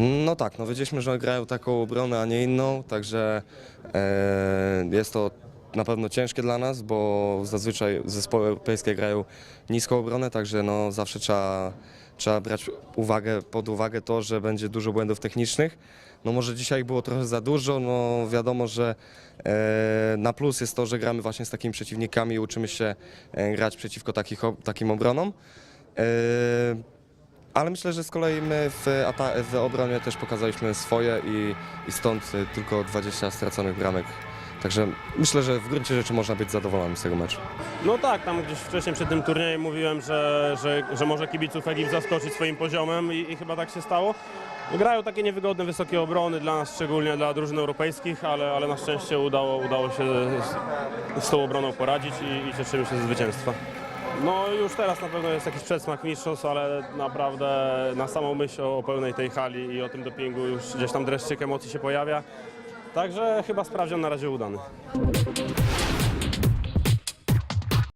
No tak, no wiedzieliśmy, że grają taką obronę, a nie inną, także e, jest to na pewno ciężkie dla nas, bo zazwyczaj zespoły europejskie grają niską obronę, także no zawsze trzeba, trzeba brać uwagę, pod uwagę to, że będzie dużo błędów technicznych. No może dzisiaj było trochę za dużo, no wiadomo, że e, na plus jest to, że gramy właśnie z takimi przeciwnikami i uczymy się e, grać przeciwko takich, takim obronom. E, ale myślę, że z kolei my w, w obronie też pokazaliśmy swoje i, i stąd y, tylko 20 straconych bramek. Także myślę, że w gruncie rzeczy można być zadowolonym z tego meczu. No tak, tam gdzieś wcześniej przed tym turniejem mówiłem, że, że, że może kibiców Egipt zaskoczyć swoim poziomem i, i chyba tak się stało. Grają takie niewygodne, wysokie obrony dla nas, szczególnie dla drużyn europejskich, ale, ale na szczęście udało, udało się z, z tą obroną poradzić i, i cieszymy się zwycięstwa. No już teraz na pewno jest jakiś przedsmak mistrzostw, ale naprawdę na samą myśl o, pełnej tej hali i o tym dopingu już gdzieś tam dreszczyk emocji się pojawia. Także chyba sprawdzian na razie udany.